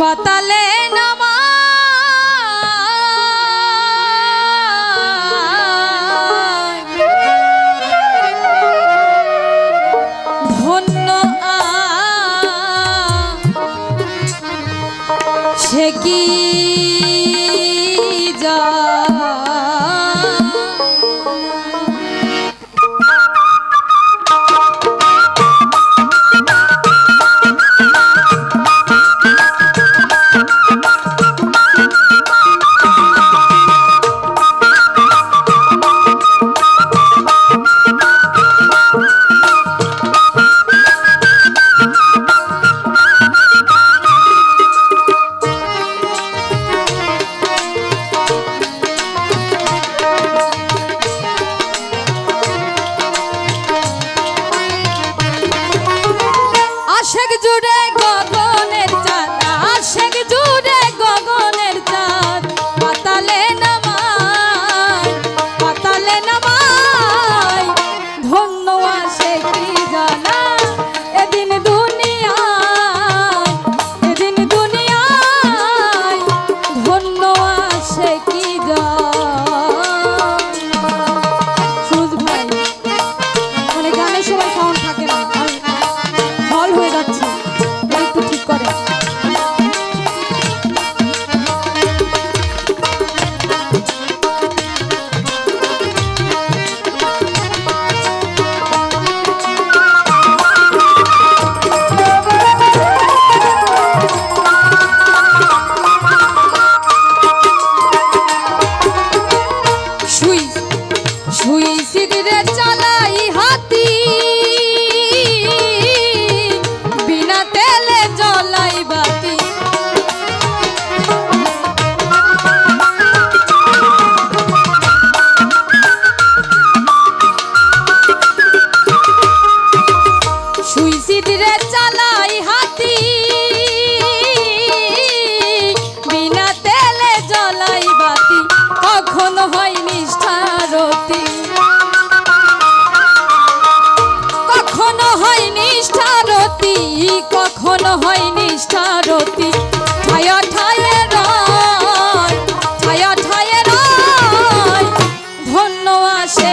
পাতালে সিদিরে চালাই হাতি। কখনো হয় নিষ্ঠারতি। ঠায়া ঠায়ে ঠায়া ঠায়ে ধন্য আসে